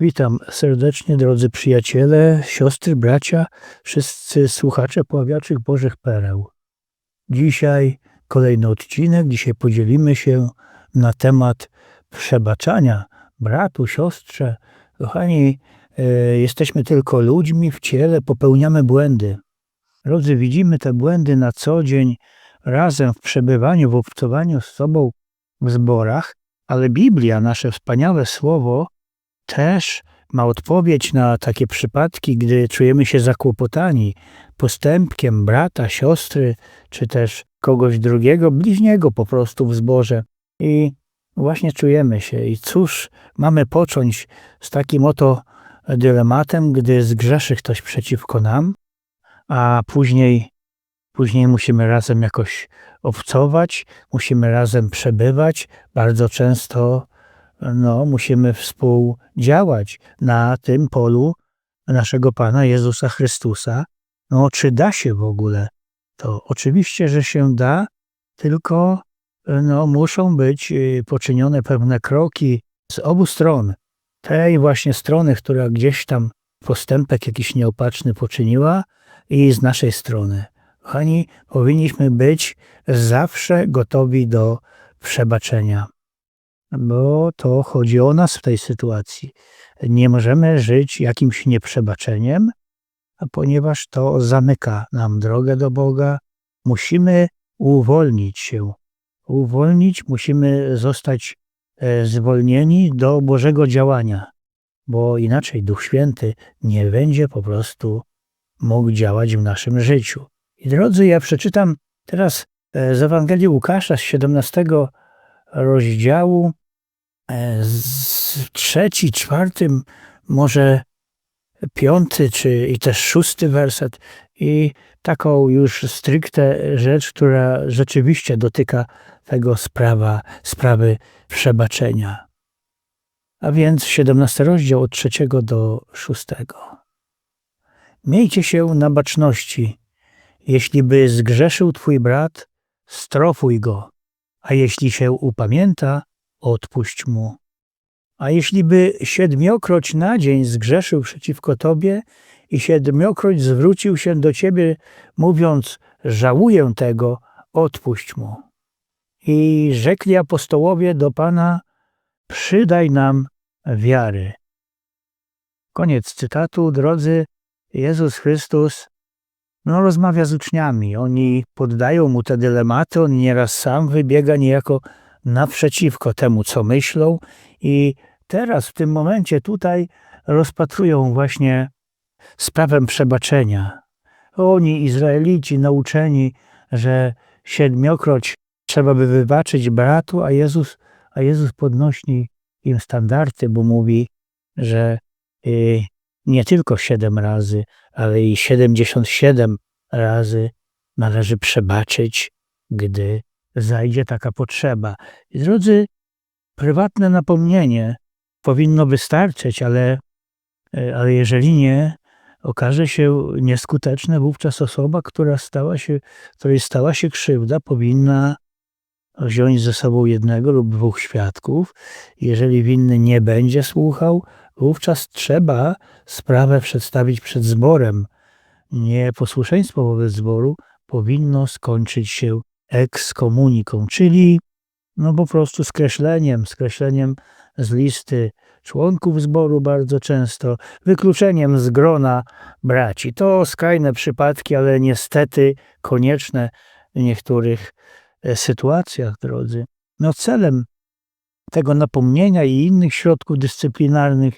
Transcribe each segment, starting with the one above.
Witam serdecznie, drodzy przyjaciele, siostry, bracia, wszyscy słuchacze poławiaczych Bożych Pereł. Dzisiaj kolejny odcinek. Dzisiaj podzielimy się na temat przebaczania bratu, siostrze. Kochani, e, jesteśmy tylko ludźmi w ciele, popełniamy błędy. Drodzy, widzimy te błędy na co dzień, razem w przebywaniu, w obcowaniu z sobą w zborach, ale Biblia, nasze wspaniałe słowo, też ma odpowiedź na takie przypadki, gdy czujemy się zakłopotani postępkiem brata, siostry, czy też kogoś drugiego, bliźniego po prostu w zborze. I właśnie czujemy się. I cóż mamy począć z takim oto dylematem, gdy zgrzeszy ktoś przeciwko nam, a później, później musimy razem jakoś obcować, musimy razem przebywać. Bardzo często no, musimy współdziałać na tym polu naszego Pana Jezusa Chrystusa. No, czy da się w ogóle? To oczywiście, że się da, tylko no, muszą być y, poczynione pewne kroki z obu stron. Tej właśnie strony, która gdzieś tam postępek jakiś nieopatrzny poczyniła i z naszej strony. Kochani, powinniśmy być zawsze gotowi do przebaczenia bo to chodzi o nas w tej sytuacji. Nie możemy żyć jakimś nieprzebaczeniem, ponieważ to zamyka nam drogę do Boga. Musimy uwolnić się. Uwolnić, musimy zostać e, zwolnieni do Bożego działania, bo inaczej Duch Święty nie będzie po prostu mógł działać w naszym życiu. I drodzy, ja przeczytam teraz e, z Ewangelii Łukasza z 17 rozdziału, e, trzeci, czwarty, może piąty, czy i też szósty werset i taką już stricte rzecz, która rzeczywiście dotyka tego sprawa, sprawy przebaczenia. A więc 17 rozdział od trzeciego do szóstego. Miejcie się na baczności. Jeśli by zgrzeszył twój brat, strofuj go a jeśli się upamięta, odpuść mu. A jeśli by siedmiokroć na dzień zgrzeszył przeciwko tobie i siedmiokroć zwrócił się do ciebie, mówiąc: Żałuję tego, odpuść mu. I rzekli apostołowie do Pana: Przydaj nam wiary. Koniec cytatu. Drodzy, Jezus Chrystus no, rozmawia z uczniami. Oni poddają mu te dylematy, on nieraz sam wybiega niejako naprzeciwko temu, co myślą i teraz, w tym momencie tutaj rozpatrują właśnie sprawę przebaczenia. Oni, Izraelici, nauczeni, że siedmiokroć trzeba by wybaczyć bratu, a Jezus, a Jezus podnosi im standardy, bo mówi, że y, nie tylko siedem razy, ale i siedemdziesiąt siedem razy należy przebaczyć, gdy zajdzie taka potrzeba. Drodzy, prywatne napomnienie powinno wystarczyć, ale, e, ale jeżeli nie, okaże się nieskuteczne, wówczas osoba, która stała się, której stała się krzywda, powinna wziąć ze sobą jednego lub dwóch świadków. Jeżeli winny nie będzie słuchał, wówczas trzeba sprawę przedstawić przed zborem. Nieposłuszeństwo wobec zboru powinno skończyć się ekskomuniką, czyli no po prostu skreśleniem, skreśleniem z listy członków zboru bardzo często, wykluczeniem z grona braci. To skrajne przypadki, ale niestety konieczne w niektórych e, sytuacjach, drodzy. No celem tego napomnienia i innych środków dyscyplinarnych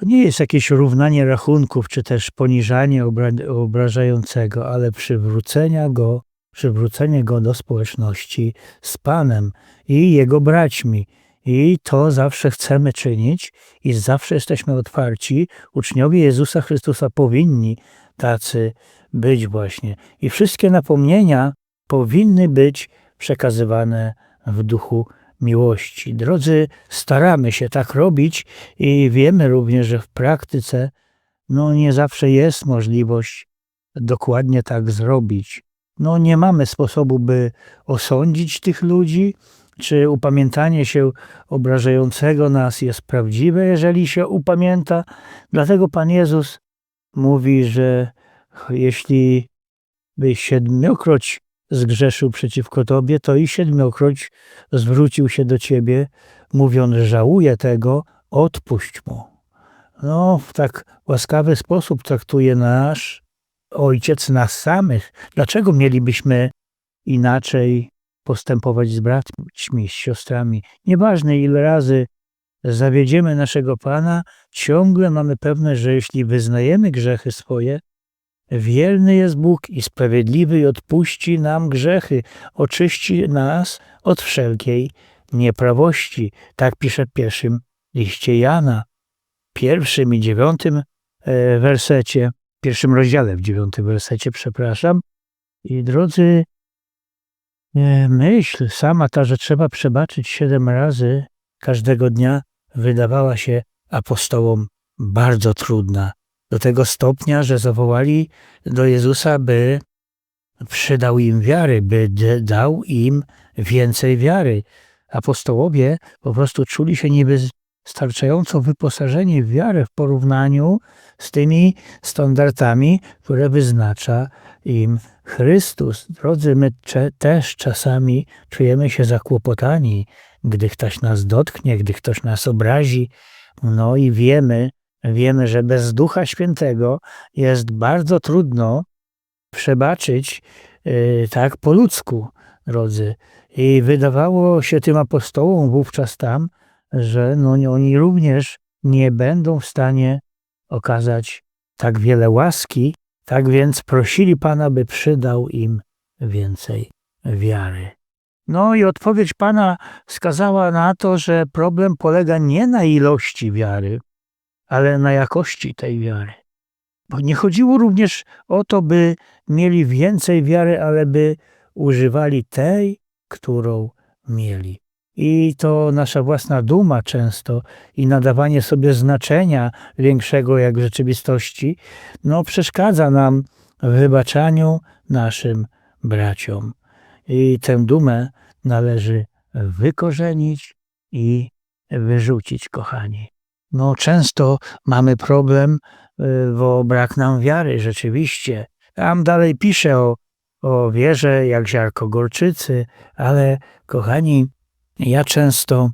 to nie jest jakieś równanie rachunków, czy też poniżanie obra obrażającego, ale przywrócenia go, przywrócenie go do społeczności z Panem i Jego braćmi. I to zawsze chcemy czynić i zawsze jesteśmy otwarci. Uczniowie Jezusa Chrystusa powinni tacy być właśnie. I wszystkie napomnienia powinny być przekazywane w duchu miłości. Drodzy, staramy się tak robić i wiemy również, że w praktyce no, nie zawsze jest możliwość dokładnie tak zrobić. No, nie mamy sposobu, by osądzić tych ludzi, czy upamiętanie się obrażającego nas jest prawdziwe, jeżeli się upamięta. Dlatego Pan Jezus mówi, że jeśli byś siedmiokroć zgrzeszył przeciwko Tobie, to i siedmiokroć zwrócił się do Ciebie, mówiąc, żałuję tego, odpuść mu. No, w tak łaskawy sposób traktuje nasz Ojciec nas samych. Dlaczego mielibyśmy inaczej postępować z braćmi, z siostrami? Nieważne ile razy zawiedziemy naszego Pana, ciągle mamy pewność, że jeśli wyznajemy grzechy swoje, wierny jest Bóg i sprawiedliwy i odpuści nam grzechy, oczyści nas od wszelkiej nieprawości. Tak pisze w pierwszym liście Jana, pierwszym i dziewiątym e, wersecie, pierwszym rozdziale w dziewiątym wersecie, przepraszam. I drodzy, e, myśl sama ta, że trzeba przebaczyć siedem razy każdego dnia, wydawała się apostołom bardzo trudna. Do tego stopnia, że zawołali do Jezusa, by przydał im wiary, by dał im więcej wiary. Apostołowie po prostu czuli się niewystarczająco wyposażeni w wiarę w porównaniu z tymi standardami, które wyznacza im Chrystus. Drodzy, my też czasami czujemy się zakłopotani, gdy ktoś nas dotknie, gdy ktoś nas obrazi. No i wiemy, wiemy, że bez Ducha Świętego jest bardzo trudno przebaczyć yy, tak po ludzku, drodzy. I wydawało się tym apostołom wówczas tam, że no, oni również nie będą w stanie okazać tak wiele łaski, tak więc prosili Pana, by przydał im więcej wiary. No i odpowiedź Pana wskazała na to, że problem polega nie na ilości wiary, ale na jakości tej wiary. Bo nie chodziło również o to, by mieli więcej wiary, ale by używali tej, którą mieli. I to nasza własna duma często i nadawanie sobie znaczenia większego jak rzeczywistości, no przeszkadza nam w wybaczaniu naszym braciom. I tę dumę należy wykorzenić i wyrzucić, kochani. No często mamy problem, y, bo brak nam wiary, rzeczywiście. Tam dalej pisze o, o wierze jak ziarko gorczycy, ale kochani, ja często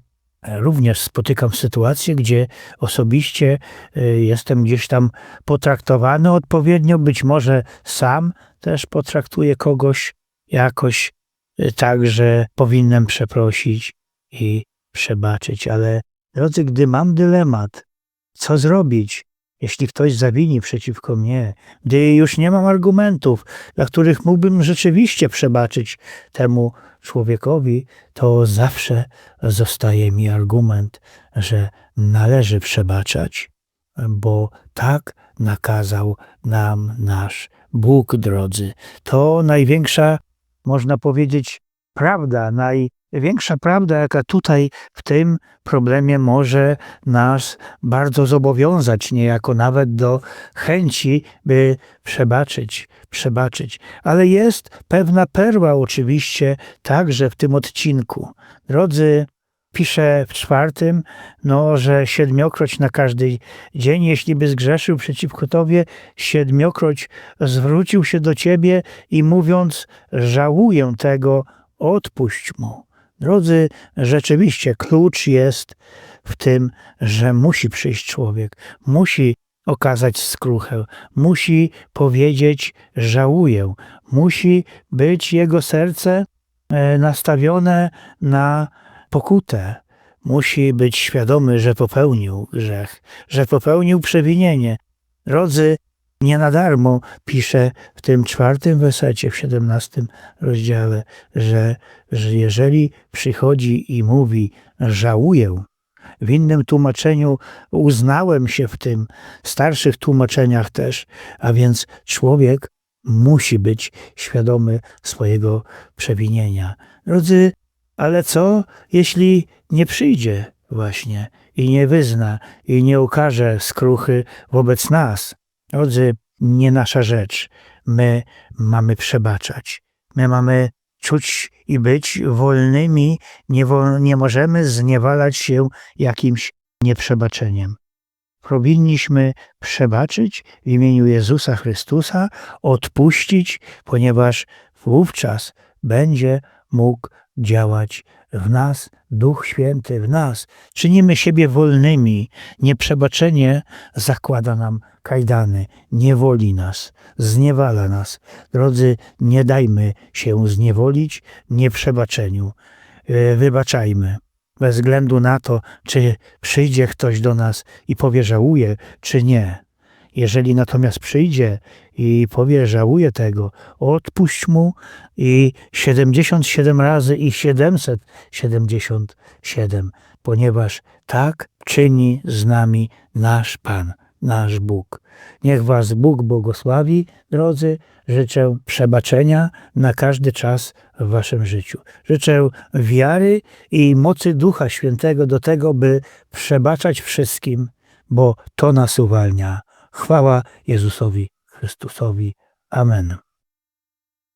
również spotykam sytuacje, gdzie osobiście y, jestem gdzieś tam potraktowany odpowiednio, być może sam też potraktuję kogoś jakoś y, tak, że powinienem przeprosić i przebaczyć, ale drodzy, gdy mam dylemat, co zrobić, jeśli ktoś zawini przeciwko mnie, gdy już nie mam argumentów, dla których mógłbym rzeczywiście przebaczyć temu człowiekowi, to zawsze zostaje mi argument, że należy przebaczać, bo tak nakazał nam nasz Bóg, drodzy. To największa, można powiedzieć, prawda, naj, Większa prawda, jaka tutaj w tym problemie może nas bardzo zobowiązać, niejako nawet do chęci, by przebaczyć, przebaczyć. Ale jest pewna perła oczywiście także w tym odcinku. Drodzy, pisze w czwartym, no, że siedmiokroć na każdy dzień, jeśli by zgrzeszył przeciwko Tobie, siedmiokroć zwrócił się do Ciebie i mówiąc, żałuję tego, odpuść mu. Drodzy, rzeczywiście klucz jest w tym, że musi przyjść człowiek, musi okazać skruchę, musi powiedzieć żałuję, musi być jego serce e, nastawione na pokutę, musi być świadomy, że popełnił grzech, że popełnił przewinienie. Drodzy, nie na darmo pisze w tym czwartym wersecie, w siedemnastym rozdziale, że, że jeżeli przychodzi i mówi żałuję, w innym tłumaczeniu uznałem się w tym, starszych tłumaczeniach też, a więc człowiek musi być świadomy swojego przewinienia. Drodzy, ale co, jeśli nie przyjdzie właśnie i nie wyzna i nie ukaże skruchy wobec nas? Drodzy, nie nasza rzecz. My mamy przebaczać. My mamy czuć i być wolnymi, nie, wo, nie możemy zniewalać się jakimś nieprzebaczeniem. Powinniśmy przebaczyć w imieniu Jezusa Chrystusa, odpuścić, ponieważ wówczas będzie mógł działać w nas Duch Święty, w nas. Czynimy siebie wolnymi. Nieprzebaczenie zakłada nam kajdany, niewoli nas, zniewala nas. Drodzy, nie dajmy się zniewolić nieprzebaczeniu. E, Wybaczajmy. Bez względu na to, czy przyjdzie ktoś do nas i powie żałuje, czy nie. Jeżeli natomiast przyjdzie i powie żałuje tego, odpuść mu i 77 razy i 777, ponieważ tak czyni z nami nasz Pan, nasz Bóg. Niech Was Bóg błogosławi, drodzy. Życzę przebaczenia na każdy czas w Waszym życiu. Życzę wiary i mocy Ducha Świętego do tego, by przebaczać wszystkim, bo to nas uwalnia. Chwała Jezusowi Chrystusowi. Amen.